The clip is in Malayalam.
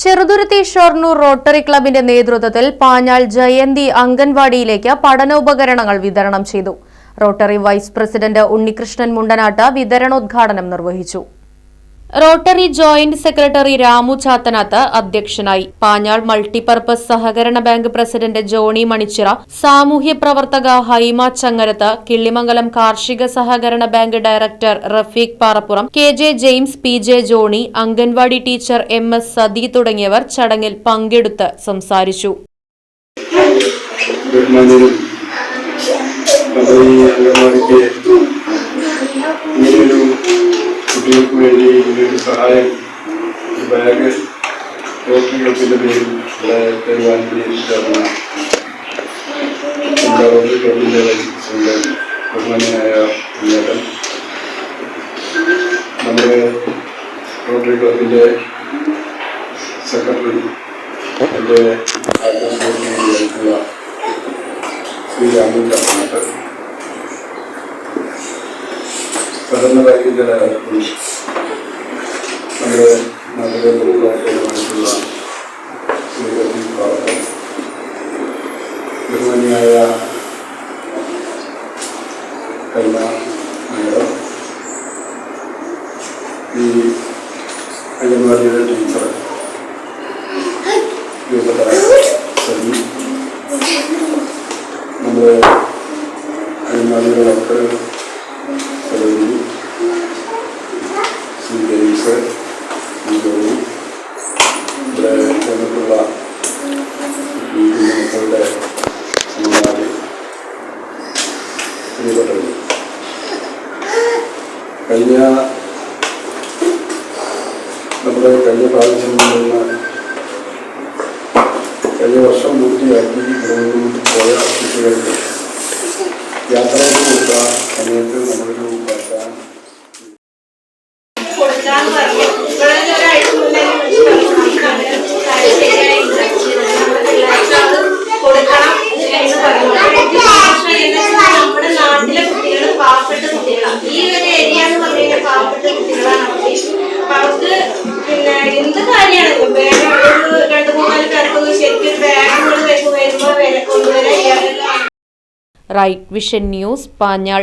Cheruthuruthy Shoranur rotary ക്ലബിന്റെ നേതൃത്വത്തിൽ പാഞ്ഞാൾ ജയന്തി അംഗൻവാടിയിലേക്ക് പഠനോപകരണങ്ങൾ വിതരണം ചെയ്തു. Rotary vice president Unnikrishnan Mundanatt വിതരണോദ്ഘാടനം നിർവഹിച്ചു. Rotary joint secretary Ramu Chathanath അധ്യക്ഷനായി. പാഞ്ഞാൾ മൾട്ടിപർപ്പസ് സഹകരണ ബാങ്ക് പ്രസിഡന്റ് ജോണി മണിച്ചിറ സാമൂഹ്യ പ്രവർത്തക ഹൈമ ചങ്ങരത്ത് കിള്ളിമംഗലം കാർഷിക സഹകരണ bank director Rafeeq Parappuram K J James P J Johnny anganwadi teacher M S Sathi തുടങ്ങിയവർ ചടങ്ങിൽ പങ്കെടുത്ത് സംസാരിച്ചു. ഈ നമ്മുടെ കുട്ടികൾക്ക് വേണ്ടി ഇതിനൊരു സഹായം ബാഗ് ക്ലബിന്റെ പേരിൽ തരുവാൻ റോട്ടറി ക്ലബിന്റെ പ്രസിഡന്റ് ബഹുമാന്യനായ ഉന്നതൻ നമ്മുടെ റോട്ടറി ക്ലബിന്റെ സെക്രട്ടറി എന്റെ ആത്മസുഹൃത്തുക്കളായിട്ടുള്ള ശ്രീ രാമൻ ചാത്തനാട്ട് ബാങ്കിന്റെ ഡയറക്ടറും നമ്മുടെ രതീഷ് പാറക്കൽ ബഹുമാനിയായ കൈന നായർ. ഈ അംഗൻവാടിയുടെ ടീച്ചർ. നമ്മുടെ അഴിമാലിയുടെ doctor Shri James Shri Johnny ഇവിടെ വന്നിട്ടുള്ള ഈ കുഞ്ഞുമക്കളുടെ സമുദായം പ്രിയപ്പെട്ടവർ കഴിഞ്ഞ നമ്മുടെ കഴിഞ്ഞ പ്രാവശ്യം നിന്ന് കഴിഞ്ഞ വർഷം പൂർത്തിയാക്കി ഇവിടെ നിന്നും പോയ കുട്ടികൾക്ക് യാത്രയ്ക്ക് കൊടുത്ത സമയത്ത് നമ്മളൊരു പറ്റാൻ നമ്മുടെ നാട്ടിലെ കുട്ടികൾ കുട്ടികളാണ് ഈ കുട്ടികളാണ് ബാഗ് ഒരു റൈറ്റ് വിഷൻ ന്യൂസ് പാഞ്ഞാൾ